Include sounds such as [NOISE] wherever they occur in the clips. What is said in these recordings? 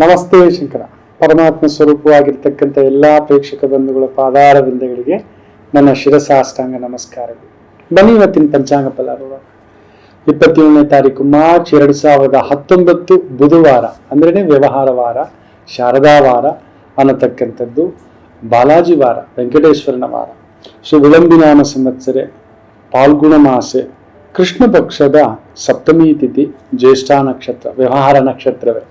ನಮಸ್ತೆ ಶಂಕರ. ಪರಮಾತ್ಮ ಸ್ವರೂಪವಾಗಿರ್ತಕ್ಕಂಥ ಎಲ್ಲ ಪ್ರೇಕ್ಷಕ ಬಂಧುಗಳ ಪಾದಾರ ಬಿಂದಗಳಿಗೆ ನನ್ನ ಶಿರಸಾಷ್ಟಾಂಗ ನಮಸ್ಕಾರಗಳು. ಬನ್ನಿ ಇವತ್ತಿನ ಪಂಚಾಂಗ ಫಲ ಇಪ್ಪತ್ತೇಳನೇ ತಾರೀಕು ಮಾರ್ಚ್ ಎರಡು ಸಾವಿರದ ಹತ್ತೊಂಬತ್ತು ಬುಧವಾರ ಅಂದ್ರೆ ವ್ಯವಹಾರ ವಾರ, ಶಾರದಾ ವಾರ ಅನ್ನತಕ್ಕಂಥದ್ದು ಬಾಲಾಜಿ ವಾರ, ವೆಂಕಟೇಶ್ವರನ ವಾರ. ಶ್ರೀ ವಿಳಂಬಿನಾಮ ಸಂವತ್ಸರೆ, ಪಾಲ್ಗುಣ ಮಾಸೆ, ಕೃಷ್ಣ ಪಕ್ಷದ ಸಪ್ತಮಿ ತಿಥಿ, ಜ್ಯೇಷ್ಠ ನಕ್ಷತ್ರ, ವ್ಯವಹಾರ ನಕ್ಷತ್ರವೇ.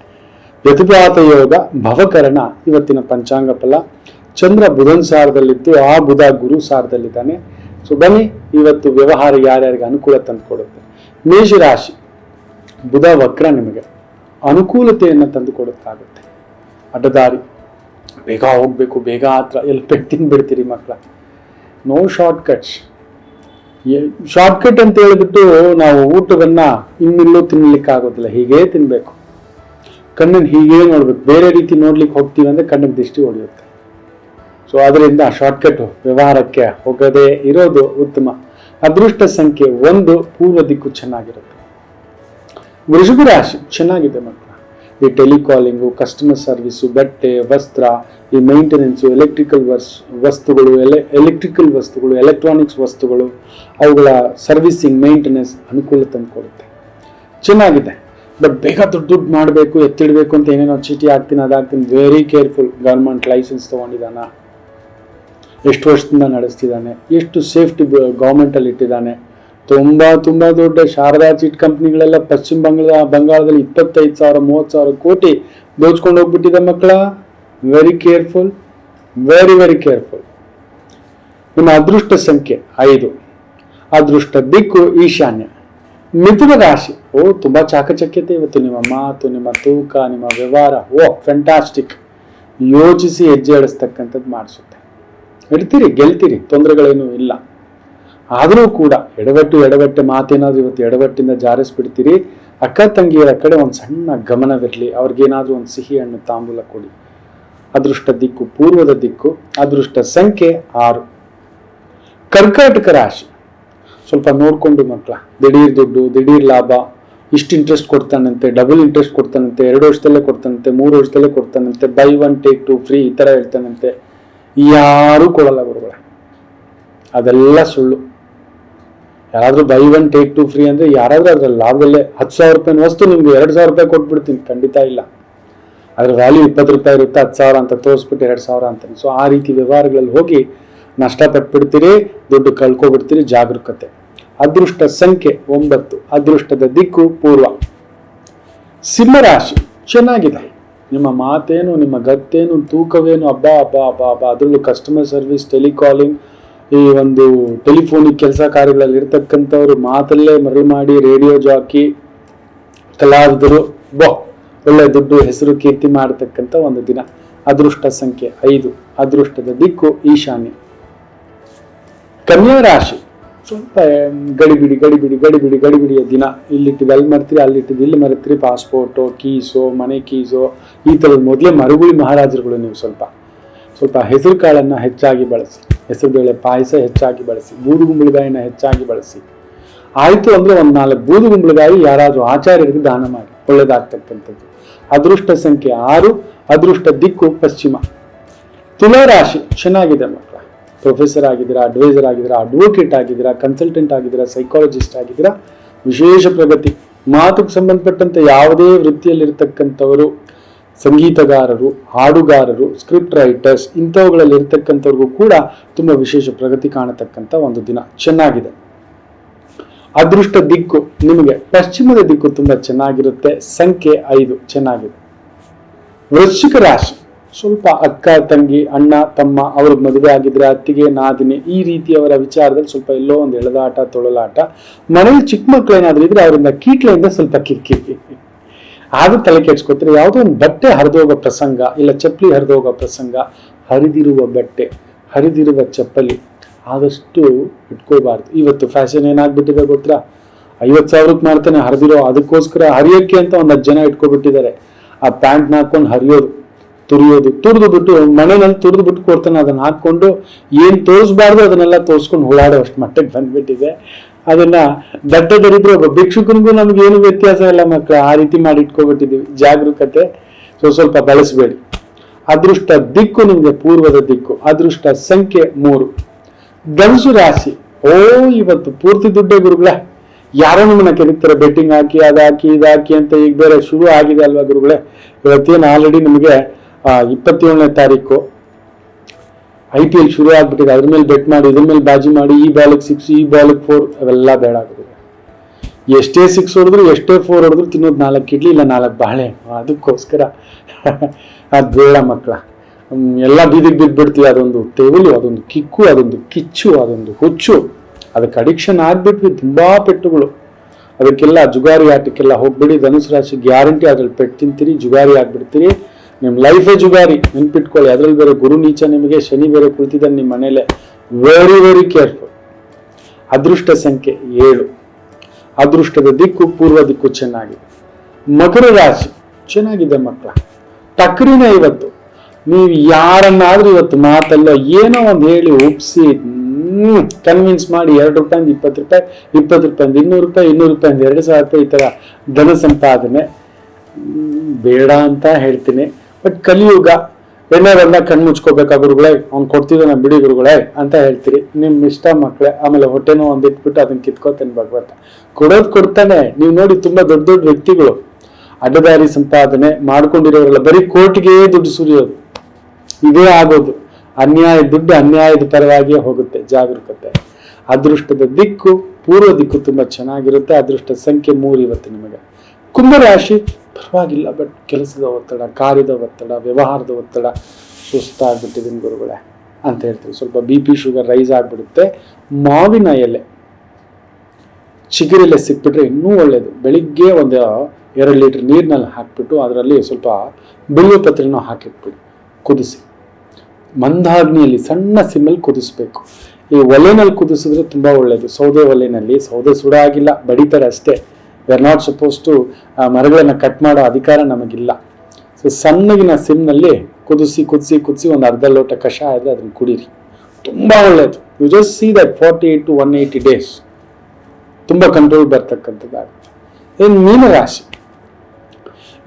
ವ್ಯತಿಪಾತ ಯೋಗ ಭವಕರಣ ಇವತ್ತಿನ ಪಂಚಾಂಗ ಫಲ. ಚಂದ್ರ ಬುಧನ್ ಸಾರದಲ್ಲಿದ್ದು ಆ ಬುಧ ಗುರು ಸಾರದಲ್ಲಿದ್ದಾನೆ. ಸೊ ಬನ್ನಿ, ಇವತ್ತು ವ್ಯವಹಾರ ಯಾರ್ಯಾರಿಗೆ ಅನುಕೂಲ ತಂದುಕೊಡುತ್ತೆ ಮೇಷರಾಶಿ, ಬುಧ ವಕ್ರ ನಿಮಗೆ ಅನುಕೂಲತೆಯನ್ನು ತಂದುಕೊಡುತ್ತಾಗುತ್ತೆ ಅಡ್ಡದಾರಿ, ಬೇಗ ಹೋಗ್ಬೇಕು, ಬೇಗ ಹತ್ರ ಎಲ್ಲಿ ಪೆಟ್ಟು ತಿನ್ಬಿಡ್ತೀರಿ ಮಕ್ಕಳ no shortcuts shortcut ಅಂತ ಹೇಳಿಬಿಟ್ಟು ನಾವು ಊಟವನ್ನು ಇನ್ನಿಲ್ಲೂ ತಿನ್ನಲಿಕ್ಕಾಗೋದಿಲ್ಲ ಹೀಗೇ ತಿನ್ಬೇಕು. ಕಣ್ಣನ್ನು ಹೀಗೆ ನೋಡ್ಬೇಕು. ಬೇರೆ ರೀತಿ ನೋಡ್ಲಿಕ್ಕೆ ಹೋಗ್ತೀವಿ ಅಂದ್ರೆ ಕಣ್ಣಿಗೆ ದೃಷ್ಟಿ ಹೊಡೆಯುತ್ತೆ. ಸೊ ಅದರಿಂದ ಶಾರ್ಟ್ಕಟ್ ವ್ಯವಹಾರಕ್ಕೆ ಹೋಗದೇ ಇರೋದು ಉತ್ತಮ. ಅದೃಷ್ಟ ಸಂಖ್ಯೆ ಒಂದು ಪೂರ್ವ ದಿಕ್ಕು ಚೆನ್ನಾಗಿರುತ್ತೆ. ವೃಷಭ ರಾಶಿ ಚೆನ್ನಾಗಿದೆ ಮಕ್ಕಳ ಈ ಟೆಲಿಕಾಲಿಂಗು ಕಸ್ಟಮರ್ ಸರ್ವಿಸು ಬಟ್ಟೆ, ವಸ್ತ್ರ, ಈ ಮೈಂಟೆನೆನ್ಸು ಎಲೆಕ್ಟ್ರಿಕಲ್ ವಸ್, ವಸ್ತುಗಳು ಎಲೆ ಎಲೆಕ್ಟ್ರಿಕಲ್ ವಸ್ತುಗಳು ಎಲೆಕ್ಟ್ರಾನಿಕ್ಸ್ ವಸ್ತುಗಳು ಅವುಗಳ ಸರ್ವಿಸಿಂಗ್ ಮೇಂಟೆನೆನ್ಸ್ ಅನುಕೂಲ ತಂದುಕೊಡುತ್ತೆ. ಚೆನ್ನಾಗಿದೆ. ಬಟ್ ಬೇಗ ದುಡ್ಡು ದುಡ್ಡು ಮಾಡಬೇಕು, ಎತ್ತಿಡಬೇಕು ಅಂತ ಏನೇನೋ ಚೀಟಿ ಹಾಕ್ತೀನಿ ಅದಾಗ್ತೀನಿ ವೆರಿ ಕೇರ್ಫುಲ್ ಗೌರ್ಮೆಂಟ್ ಲೈಸೆನ್ಸ್ ತೊಗೊಂಡಿದ್ದಾನ. ಎಷ್ಟು ವರ್ಷದಿಂದ ನಡೆಸ್ತಿದ್ದಾನೆ. ಎಷ್ಟು ಸೇಫ್ಟಿ ಗೌರ್ಮೆಂಟಲ್ಲಿ ಇಟ್ಟಿದ್ದಾನೆ. ತುಂಬ ತುಂಬ ದೊಡ್ಡ ಶಾರದಾ ಚೀಟ್ ಕಂಪ್ನಿಗಳೆಲ್ಲ ಪಶ್ಚಿಮ ಬಂಗಾಳ, ಬಂಗಾಳದಲ್ಲಿ ಇಪ್ಪತ್ತೈದು ಸಾವಿರ, ಮೂವತ್ತು ಸಾವಿರ ಕೋಟಿ ದೋಚ್ಕೊಂಡು ಹೋಗ್ಬಿಟ್ಟಿದೆ ಮಕ್ಕಳ. Very careful very very careful ನಿಮ್ಮ ಅದೃಷ್ಟ ಸಂಖ್ಯೆ ಐದು. ಅದೃಷ್ಟ ದಿಕ್ಕು ಈಶಾನ್ಯ. ಮಿಥುನ ರಾಶಿ. ಓ, ತುಂಬಾ ಚಾಕಚಕ್ಯತೆ ಇವತ್ತು ನಿಮ್ಮ ಮಾತು, ನಿಮ್ಮ ತೂಕ, ನಿಮ್ಮ ವ್ಯವಹಾರ. ಓ ಫ್ಯಾಂಟಾಸ್ಟಿಕ್ ಯೋಚಿಸಿ ಹೆಜ್ಜೆ ಇಡಿಸ್ತಕ್ಕಂಥದ್ದು ಮಾಡಿಸುತ್ತೆ. ಇಡ್ತೀರಿ ಗೆಲ್ತೀರಿ, ತೊಂದರೆಗಳೇನೂ ಇಲ್ಲ. ಆದರೂ ಕೂಡ ಎಡವಟ್ಟು, ಎಡವಟ್ಟೆ ಮಾತೇನಾದ್ರೂ ಇವತ್ತು ಎಡವಟ್ಟಿಂದ ಜಾರಿಸ್ಬಿಡ್ತೀರಿ. ಅಕ್ಕ, ತಂಗಿಯರ ಕಡೆ ಒಂದು ಸಣ್ಣ ಗಮನವಿರಲಿ. ಅವ್ರಿಗೇನಾದರೂ ಒಂದು ಸಿಹಿ ಹಣ್ಣು ತಾಂಬೂಲ ಕೊಡಿ. ಅದೃಷ್ಟ ದಿಕ್ಕು, ಪೂರ್ವದ ದಿಕ್ಕು, ಅದೃಷ್ಟ ಸಂಖ್ಯೆ ಆರು. ಕರ್ಕಾಟಕ ರಾಶಿ. ಸ್ವಲ್ಪ ನೋಡ್ಕೊಂಡು ಮಕ್ಕಳ, ದಿಢೀರ್ ದುಡ್ಡು, ದಿಢೀರ್ ಲಾಭ, ಇಷ್ಟು ಇಂಟ್ರೆಸ್ಟ್ ಕೊಡ್ತಾನಂತೆ ಡಬಲ್ ಇಂಟ್ರೆಸ್ಟ್ ಕೊಡ್ತಾನಂತೆ, ಎರಡು ವರ್ಷದಲ್ಲೇ ಕೊಡ್ತಾನಂತೆ, ಮೂರು ವರ್ಷದಲ್ಲೇ ಕೊಡ್ತಾನಂತೆ buy one take two free ಈ ಥರ ಹೇಳ್ತಾನಂತೆ. ಯಾರೂ ಕೊಡಲ್ಲ ಗುರುಗಳೇ. ಅದೆಲ್ಲ ಸುಳ್ಳು. ಯಾರಾದರೂ buy one take two free ಅಂದರೆ ಯಾರಾದರೂ ಅದರ ಲಾಭದಲ್ಲೇ ಹತ್ತು ಸಾವಿರ ರೂಪಾಯಿ ವಸ್ತು ನಿಮ್ಗೆ ಎರಡು ಸಾವಿರ ರೂಪಾಯಿ ಕೊಟ್ಬಿಡ್ತೀನಿ, ಖಂಡಿತ ಇಲ್ಲ. ಅದರ ವ್ಯಾಲ್ಯೂ ಇಪ್ಪತ್ತು ರೂಪಾಯಿ ಇರುತ್ತೆ, ಹತ್ತು ಸಾವಿರ ಅಂತ ತೋರಿಸ್ಬಿಟ್ಟು ಎರಡು ಸಾವಿರ ಅಂತಾನೆ ಸೊ ಆ ರೀತಿ ವ್ಯವಹಾರಗಳಲ್ಲಿ ಹೋಗಿ ನಷ್ಟ ತಪ್ಪಿಡ್ತೀರಿ ದುಡ್ಡು ಕಳ್ಕೊಬಿಡ್ತೀರಿ, ಜಾಗರೂಕತೆ. ಅದೃಷ್ಟ ಸಂಖ್ಯೆ ಒಂಬತ್ತು, ಅದೃಷ್ಟದ ದಿಕ್ಕು ಪೂರ್ವ. ಸಿಂಹರಾಶಿ, ಚೆನ್ನಾಗಿದೆ. ನಿಮ್ಮ ಮಾತೇನು, ನಿಮ್ಮ ಗತ್ತೇನು, ತೂಕವೇನು ಹಬ್ಬ ಹಬ್ಬ ಹಬ್ಬ ಹಬ್ಬ ಅದರಲ್ಲೂ ಕಸ್ಟಮರ್ ಸರ್ವಿಸ್ ಟೆಲಿಕಾಲಿಂಗ್ ಈ ಒಂದು ಟೆಲಿಫೋನಿಕ್ ಕೆಲಸ ಕಾರ್ಯಗಳಲ್ಲಿ ಇರ್ತಕ್ಕಂಥವ್ರು ಮಾತಲ್ಲೇ ಮರಳು ಮಾಡಿ ರೇಡಿಯೋ ಜಾಕಿ ಕಲಾವಿದರು, ಬೋ, ಒಳ್ಳೆ ದುಡ್ಡು, ಹೆಸರು, ಕೀರ್ತಿ ಮಾಡತಕ್ಕಂಥ ಒಂದು ದಿನ. ಅದೃಷ್ಟ ಸಂಖ್ಯೆ ಐದು, ಅದೃಷ್ಟದ ದಿಕ್ಕು ಈಶಾನ್ಯ. ಕನ್ಯಾ ರಾಶಿ. ಸ್ವಲ್ಪ ಗಡಿಬಿಡಿ ಗಡಿಬಿಡಿ ಗಡಿಬಿಡಿ, ಗಡಿಬಿಡಿಯ ದಿನ. ಇಲ್ಲಿಟ್ಟಿದ್ದು ಅಲ್ಲಿ ಮರ್ತೀರಿ, ಅಲ್ಲಿಟ್ಟಿದ್ದು ಇಲ್ಲಿ ಮರೆತೀರಿ. ಪಾಸ್ಪೋರ್ಟು ಕೀಸು ಮನೆ ಕೀಸು ಈ ಥರದ ಮೊದಲೇ ಮರುಗುಳಿ ಮಹಾರಾಜರುಗಳು ನೀವು ಸ್ವಲ್ಪ ಸ್ವಲ್ಪ ಹೆಸರು ಕಾಳನ್ನು ಹೆಚ್ಚಾಗಿ ಬಳಸಿ. ಹೆಸರುಬೇಳೆ ಪಾಯಸ ಹೆಚ್ಚಾಗಿ ಬಳಸಿ. ಬೂದುಗುಂಬಳಕಾಯಿನ ಹೆಚ್ಚಾಗಿ ಬಳಸಿ. ಆಯಿತು ಅಂದರೆ ಒಂದು ನಾಲ್ಕು ಬೂದುಗುಂಬಳಕಾಯಿ ಯಾರಾದರೂ ಆಚಾರ್ಯರಿಗೆ ದಾನ ಮಾಡಿ. ಒಳ್ಳೆಯದಾಗ್ತಕ್ಕಂಥದ್ದು ಅದೃಷ್ಟ ಸಂಖ್ಯೆ ಆರು, ಅದೃಷ್ಟ ದಿಕ್ಕು ಪಶ್ಚಿಮ. ತುಲಾರಾಶಿ ಚೆನ್ನಾಗಿದೆ ಮಕ್ಕಳ. ಪ್ರೊಫೆಸರ್ ಆಗಿದ್ದೀರಾ ಅಡ್ವೈಸರ್ ಆಗಿದ್ದೀರಾ ಅಡ್ವೊಕೇಟ್ ಆಗಿದ್ದೀರಾ ಕನ್ಸಲ್ಟೆಂಟ್ ಆಗಿದ್ದೀರಾ ಸೈಕಾಲಜಿಸ್ಟ್ ಆಗಿದ್ದೀರಾ, ವಿಶೇಷ ಪ್ರಗತಿ ಮಾತುಗೆ ಸಂಬಂಧಪಟ್ಟಂತೆ ಯಾವುದೇ ವೃತ್ತಿಯಲ್ಲಿರ್ತಕ್ಕಂಥವರು, ಸಂಗೀತಗಾರರು, ಹಾಡುಗಾರರು ಸ್ಕ್ರಿಪ್ಟ್ ರೈಟರ್ಸ್ ಇಂಥವುಗಳಲ್ಲಿ ಇರ್ತಕ್ಕಂಥವ್ರಿಗೂ ಕೂಡ ತುಂಬ ವಿಶೇಷ ಪ್ರಗತಿ ಕಾಣತಕ್ಕಂಥ ಒಂದು ದಿನ. ಚೆನ್ನಾಗಿದೆ. ಅದೃಷ್ಟ ದಿಕ್ಕು, ನಿಮಗೆ ಪಶ್ಚಿಮದ ದಿಕ್ಕು ತುಂಬ ಚೆನ್ನಾಗಿರುತ್ತೆ. ಸಂಖ್ಯೆ ಐದು, ಚೆನ್ನಾಗಿದೆ. ವೃಶ್ಚಿಕ ರಾಶಿ. ಸ್ವಲ್ಪ ಅಕ್ಕ, ತಂಗಿ, ಅಣ್ಣ, ತಮ್ಮ ಅವ್ರಿಗೆ ಮದುವೆ ಆಗಿದ್ರೆ ಅತ್ತಿಗೆ, ನಾದಿನಿ ಈ ರೀತಿಯವರ ವಿಚಾರದಲ್ಲಿ ಸ್ವಲ್ಪ ಎಲ್ಲೋ ಒಂದು ಎಳೆದಾಟ, ತೊಳಲಾಟ. ಮನೇಲಿ ಚಿಕ್ಕ ಮಕ್ಕಳು ಏನಾದ್ರೂ ಇದ್ರೆ ಅವರಿಂದ ಕೀಟ್ಲೆಯಿಂದ ಸ್ವಲ್ಪ ಕಿರಿಕಿರಿ. ಆದ್ರೂ ತಲೆ ಕೆಡ್ಸ್ಕೊತಾರೆ, ಯಾವುದೋ ಒಂದು ಬಟ್ಟೆ ಹರಿದೋಗೋ ಪ್ರಸಂಗ ಇಲ್ಲ ಚಪ್ಪಲಿ ಹರಿದೋಗೋ ಪ್ರಸಂಗ, ಹರಿದಿರುವ ಬಟ್ಟೆ, ಹರಿದಿರುವ ಚಪ್ಪಲಿ, ಆದಷ್ಟು ಇಟ್ಕೋಬಾರ್ದು. ಇವತ್ತು ಫ್ಯಾಷನ್ ಏನಾಗ್ಬಿಟ್ಟಿದೆ ಗೊತ್ತಾ? ಐವತ್ತು ಸಾವಿರಕ್ಕೆ ಮಾಡ್ತಾನೆ, ಹರಿದಿರೋ ಅದಕ್ಕೋಸ್ಕರ ಹರಿಯೋಕ್ಕೆ ಅಂತ ಒಂದು ಹತ್ತು ಜನ ಇಟ್ಕೊಬಿಟ್ಟಿದ್ದಾರೆ. ಆ ಪ್ಯಾಂಟ್ನ ಹಾಕೊಂಡು ಹರಿಯೋದು. ತುರಿಯೋದು, ತುರಿದು ಬಿಟ್ಟು ಮನೆಯಲ್ಲಿ ತುರಿದು ಬಿಟ್ಟು ಕೊಡ್ತಾನೆ, ಅದನ್ನ ಹಾಕೊಂಡು ಏನ್ ತೋರಿಸ್ಬಾರ್ದು ಅದನ್ನೆಲ್ಲ ತೋರಿಸ್ಕೊಂಡು ಓಡಾಡೋ ಅಷ್ಟು ಮಟ್ಟಕ್ಕೆ ಬಂದ್ಬಿಟ್ಟಿದೆ. ಅದನ್ನ ದಡ್ಡ ದರಿದ್ರ ಒಬ್ಬ ಭಿಕ್ಷುಕನಿಗೂ ನಮ್ಗೆ ಏನು ವ್ಯತ್ಯಾಸ ಇಲ್ಲ ಮಕ್ಕಳು ಆ ರೀತಿ ಮಾಡಿ ಇಟ್ಕೊಬಿಟ್ಟಿದ್ದೀವಿ. ಜಾಗರೂಕತೆ, ಸೊ ಸ್ವಲ್ಪ ಬಳಸಬೇಡಿ. ಅದೃಷ್ಟ ದಿಕ್ಕು ನಿಮಗೆ ಪೂರ್ವದ ದಿಕ್ಕು, ಅದೃಷ್ಟ ಸಂಖ್ಯೆ ಮೂರು. ಧನುಸು ರಾಶಿ, ಓ, ಇವತ್ತು ಪೂರ್ತಿ ದುಡ್ಡೇ ಗುರುಗಳ. ಯಾರೋ ನಿಮ್ಮನ್ನ ಕೆರಿತಾರೆ ಬೆಟ್ಟಿಂಗ್ ಹಾಕಿ, ಅದಾಕಿ, ಇದಾಕಿ ಅಂತ ಈಗ ಬೇರೆ ಶುರು ಆಗಿದೆ ಅಲ್ವಾ ಗುರುಗಳೇ? ಇವತ್ತೇನು ಆಲ್ರೆಡಿ ನಿಮಗೆ ಇಪ್ಪತ್ತೇಳನೇ ತಾರೀಕು. ಐ ಪಿ ಎಲ್ ಶುರು ಆಗ್ಬಿಟ್ಟಿದೆ. ಅದ್ರ ಮೇಲೆ ಬೆಟ್ ಮಾಡಿ, ಇದ್ರ ಮೇಲೆ ಬಾಜಿ ಮಾಡಿ, ಈ ಬಾಲಿಗೆ ಸಿಕ್ಸ್ ಈ ಬಾಲಿಗೆ ಫೋರ್ ಅವೆಲ್ಲ ಬೇಡ ಆಗಿದೆ ಎಷ್ಟೇ ಸಿಕ್ಸ್ ಹೊಡೆದ್ರು, ಎಷ್ಟೇ ಫೋರ್ ಹೊಡೆದ್ರು ತಿನ್ನೋದು ನಾಲ್ಕು ಇಡ್ಲಿ, ಇಲ್ಲ ನಾಲ್ಕು ಬಾಳೆ. ಅದಕ್ಕೋಸ್ಕರ [LAUGHS] ಅದು ಬೇಡ ಮಕ್ಕಳ ಎಲ್ಲ ಬೀದಿಗೆ ಬಿದ್ದುಬಿಡ್ತೀವಿ ಅದೊಂದು ತೆವಲು, ಅದೊಂದು ಕಿಕ್ಕು, ಅದೊಂದು ಕಿಚ್ಚು, ಅದೊಂದು ಹುಚ್ಚು. ಅದಕ್ಕೆ ಅಡಿಕ್ಷನ್ ಆಗ್ಬಿಟ್ವಿ, ತುಂಬ ಪೆಟ್ಟುಗಳು. ಅದಕ್ಕೆಲ್ಲ ಜುಗಾರಿ ಆಟಕ್ಕೆಲ್ಲ ಹೋಗ್ಬಿಡಿ. ಧನುಸು ರಾಶಿ ಗ್ಯಾರಂಟಿ ಅದ್ರಲ್ಲಿ ಪೆಟ್ಟು ತಿಂತೀರಿ, ಜುಗಾರಿ ಆಗ್ಬಿಡ್ತೀರಿ. ನಿಮ್ಮ ಲೈಫೇ ಜುಗಾರಿ, ನೆನ್ಪಿಟ್ಕೊಳ್ಳಿ. ಅದ್ರಲ್ಲಿ ಬೇರೆ ಗುರು ನೀಚ ನಿಮಗೆ, ಶನಿ ಬೇರೆ ಕುಳಿತಿದ್ದಾನೆ ನಿಮ್ಮ ಮನೇಲೆ. ವೆರಿ ವೆರಿ ಕೇರ್ಫುಲ್ ಅದೃಷ್ಟ ಸಂಖ್ಯೆ ಏಳು. ಅದೃಷ್ಟದ ದಿಕ್ಕು, ಪೂರ್ವ ದಿಕ್ಕು ಚೆನ್ನಾಗಿದೆ. ಮಕರ ರಾಶಿ, ಚೆನ್ನಾಗಿದೆ ಮಕ್ಕಳ. ಟಕ್ರಿನ ಇವತ್ತು. ನೀವು ಯಾರನ್ನಾದ್ರೂ ಇವತ್ತು ಮಾತಲ್ಲ, ಏನೋ ಒಂದು ಹೇಳಿ ಒಪ್ಸಿ. ಕನ್ವಿನ್ಸ್ ಮಾಡಿ ಎರಡು ರೂಪಾಯಿಂದ ಇಪ್ಪತ್ತು ರೂಪಾಯಿ, ಇಪ್ಪತ್ತು ರೂಪಾಯಿಂದ ಇನ್ನೂರು ರೂಪಾಯಿ, ಇನ್ನೂರು ರೂಪಾಯಿಂದ ಎರಡು ಸಾವಿರ ರೂಪಾಯಿ ಈ ಥರ ಧನ ಸಂಪಾದನೆ. ಬೇಡ ಅಂತ ಹೇಳ್ತೀನಿ. ಬಟ್ ಕಲಿಯುಗ ಬಂದ ಕಣ್ಣು ಮುಚ್ಕೋಬೇಕಾ ಗುರುಗಳೇ? ಅವ್ನು ಕೊಡ್ತಿದ್ದಾನೆ ಬಿಡಿ ಗುರುಗಳೇ ಅಂತ ಹೇಳ್ತೀರಿ. ನಿಮ್ಮ ಇಷ್ಟ ಮಕ್ಕಳೇ ಆಮೇಲೆ ಹೊಟ್ಟೆನೋ ಒಂದು ಇಟ್ಬಿಟ್ಟು ಅದನ್ನ ಕಿತ್ಕೋತೇನೆ ಭಗವಂತ. ಕೊಡೋದು ಕೊಡ್ತಾನೆ. ನೀವು ನೋಡಿ ತುಂಬಾ ದೊಡ್ಡ ದೊಡ್ಡ ವ್ಯಕ್ತಿಗಳು. ಅಡ್ಡದಾರಿ ಸಂಪಾದನೆ ಮಾಡ್ಕೊಂಡಿರೋರೆಲ್ಲ, ಬರೀ ಕೋರ್ಟ್ಗೆ ದುಡ್ಡು ಸುರಿಯೋದು. ಇದೇ ಆಗೋದು. ಅನ್ಯಾಯ ದುಡ್ಡು ಅನ್ಯಾಯದ ಪರವಾಗಿಯೇ ಹೋಗುತ್ತೆ ಜಾಗರೂಕತೆ. ಅದೃಷ್ಟದ ದಿಕ್ಕು, ಪೂರ್ವ ದಿಕ್ಕು ತುಂಬಾ ಚೆನ್ನಾಗಿರುತ್ತೆ. ಅದೃಷ್ಟ ಸಂಖ್ಯೆ ಮೂರು ಇವತ್ತು ನಿಮಗೆ. ಕುಂಭರಾಶಿ ಪರವಾಗಿಲ್ಲ ಬಟ್ ಕೆಲಸದ ಒತ್ತಡ, ಕಾರ್ಯದ ಒತ್ತಡ, ವ್ಯವಹಾರದ ಒತ್ತಡ ಸುಸ್ತಾಗ್ಬಿಟ್ಟಿದ್ದೀನಿ ಗುರುಗಳೇ ಅಂತ ಹೇಳ್ತೀವಿ ಸ್ವಲ್ಪ ಬಿ ಪಿ ಶುಗರ್ ರೈಸ್ ಆಗಿಬಿಡುತ್ತೆ. ಮಾವಿನ ಎಲೆ, ಚಿಗುರೆಲೆ ಸಿಕ್ಬಿಟ್ರೆ ಇನ್ನೂ ಒಳ್ಳೆಯದು ಬೆಳಿಗ್ಗೆ ಒಂದು ಎರಡು ಲೀಟ್ರ್ ನೀರಿನಲ್ಲಿ ಹಾಕಿಬಿಟ್ಟು ಅದರಲ್ಲಿ ಸ್ವಲ್ಪ ಬಿಲ್ವ ಪತ್ರೆನೂ ಹಾಕಿಟ್ಬಿಡಿ, ಕುದಿಸಿ. ಮಂದಾಗ್ನಿಯಲ್ಲಿ ಸಣ್ಣ ಸಿಮ್ಮಲ್ಲಿ ಕುದಿಸ್ಬೇಕು. ಈ ಒಲೆನಲ್ಲಿ ಕುದಿಸಿದ್ರೆ ತುಂಬ ಒಳ್ಳೆಯದು ಸೌದೆ ಒಲೆನಲ್ಲಿ, ಸೌದೆ ಸುಡ ಆಗಿಲ್ಲ ಬಡಿತಾರೆ ಅಷ್ಟೇ. We are not suppose to ಮರಗಳನ್ನು ಕಟ್ ಮಾಡೋ ಅಧಿಕಾರ ನಮಗಿಲ್ಲ. ಸೊ ಸಣ್ಣಗಿನ ಸಿಮ್ನಲ್ಲಿ ಕುದಿಸಿ ಕುದಿಸಿ ಕುದಿಸಿ ಒಂದು ಅರ್ಧ ಲೋಟ ಕಷಾಯ ಆದರೆ ಅದನ್ನು ಕುಡೀರಿ. ತುಂಬ ಒಳ್ಳೆಯದು you just see that forty eight to one eighty days ತುಂಬ ಕಂಟ್ರೋಲ್ ಬರ್ತಕ್ಕಂಥದ್ದಾಗುತ್ತೆ ಏನು ಮೀನರಾಶಿ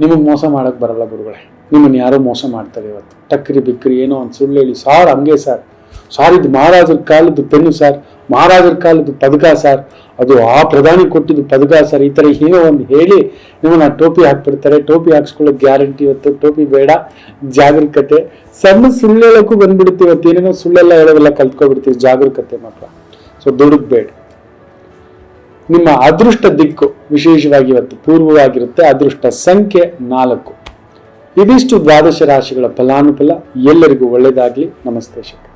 ನಿಮಗೆ ಮೋಸ ಮಾಡೋಕ್ಕೆ ಬರಲ್ಲ ಗುರುಗಳೇ. ನಿಮ್ಮನ್ನು ಯಾರೋ ಮೋಸ ಮಾಡ್ತಾರೆ ಇವತ್ತು. ಟಕ್ರಿ, ಬಿಕ್ರಿ, ಏನೋ ಒಂದು ಸುಳ್ಳು ಹೇಳಿ ಸಾರ್ ಹಂಗೆ ಸರ್. ಸಾರ್, ಇದು ಮಹಾರಾಜರ ಕಾಲದ್ದು ಪೆನ್ನು ಸರ್, ಮಹಾರಾಜರ ಕಾಲದ್ದು ಪದಕ ಸರ್. ಅದು ಆ ಪ್ರಧಾನಿ ಕೊಟ್ಟಿದ್ದು ಪದಕ ಸರ್. ಈ ಥರ ಏನೋ ಒಂದು ಹೇಳಿ ನಿಮ್ಮನ್ನ ಟೋಪಿ ಹಾಕ್ಬಿಡ್ತಾರೆ. ಟೋಪಿ ಹಾಕ್ಸ್ಕೊಳ್ಳೋಕೆ ಗ್ಯಾರಂಟಿ ಇವತ್ತು. ಟೋಪಿ ಬೇಡ. ಜಾಗರೂಕತೆ. ಸಣ್ಣ ಸುಳ್ಳು ಹೇಳೋಕ್ಕೂ ಬಂದ್ಬಿಡುತ್ತೆ ಇವತ್ತು. ಏನೇನೋ ಸುಳ್ಳೆಲ್ಲ ಹೇಳೋವೆಲ್ಲ ಕಲ್ತ್ಕೊಬಿಡ್ತೀವಿ. ಜಾಗರೂಕತೆ ಮಾತ್ರ. ಸೊ, ದುಡುಕ್ ಬೇಡ. ನಿಮ್ಮ ಅದೃಷ್ಟ ದಿಕ್ಕು ವಿಶೇಷವಾಗಿ ಇವತ್ತು ಪೂರ್ವವಾಗಿರುತ್ತೆ. ಅದೃಷ್ಟ ಸಂಖ್ಯೆ ನಾಲ್ಕು. ಇದಿಷ್ಟು ದ್ವಾದಶ ರಾಶಿಗಳ ಫಲಾನುಫಲ. ಎಲ್ಲರಿಗೂ ಒಳ್ಳೆಯದಾಗಲಿ ನಮಸ್ತೆ ಶಕ್ತಿ